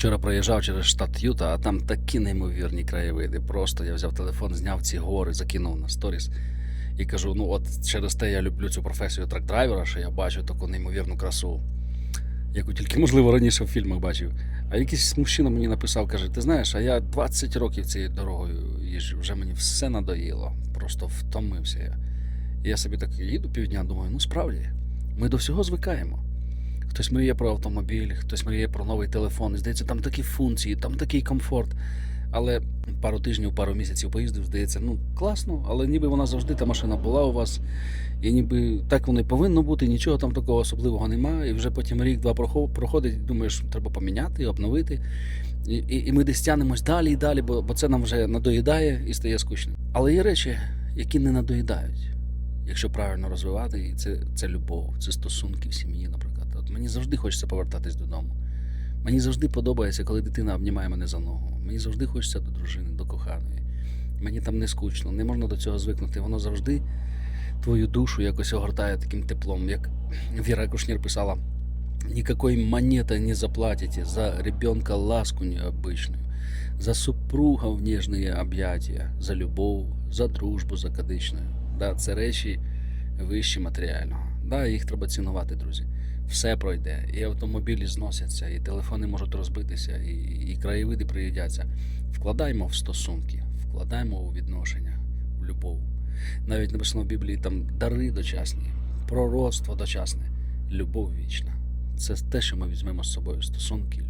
Вчора проїжджав через штат Юта, а там такі неймовірні краєвиди. Просто я взяв телефон, зняв ці гори, закинув на сторіс і кажу: ну от через те я люблю цю професію трак-драйвера, що я бачу таку неймовірну красу, яку тільки, можливо, раніше в фільмах бачив. А якийсь мужчина мені написав, каже: ти знаєш, а я 20 років цією дорогою їжджу, вже мені все надоїло, просто втомився я. І я собі так їду півдня, думаю, ну справді, ми до всього звикаємо. Хтось мріє про автомобіль, хтось мріє про новий телефон. Здається, там такі функції, там такий комфорт. Але пару тижнів, пару місяців поїздив, здається, ну класно, але ніби вона завжди та машина була у вас, і ніби так воно і повинно бути, нічого там такого особливого немає. І вже потім рік-два прохо- проходить, думаєш, треба поміняти, обновити. І, і, і ми десь тянемось далі і далі, бо, бо це нам вже надоїдає і стає скучним. Але є речі, які не надоїдають, якщо правильно розвивати, і це, це любов, це стосунки в сім'ї, наприклад. От мені завжди хочеться повертатись додому. Мені завжди подобається, коли дитина обнімає мене за ногу. Мені завжди хочеться до дружини, до коханої. Мені там не скучно, не можна до цього звикнути. Воно завжди твою душу якось огортає таким теплом, як Віра Кушнір писала. Никакой монетой не заплатите за ребенка ласку необычную, за супруга в нежные объятия, за любов, за дружбу закадичною. Да, це речі вищі матеріального. Да, їх треба цінувати, друзі. Все пройде. І автомобілі зносяться, і телефони можуть розбитися, і, і краєвиди приїдяться. Вкладаємо в стосунки, вкладаємо у відношення, в любов. Навіть написано в Біблії там дари дочасні, пророцтво дочасне, любов вічна. Це те, що ми візьмемо з собою: стосунки,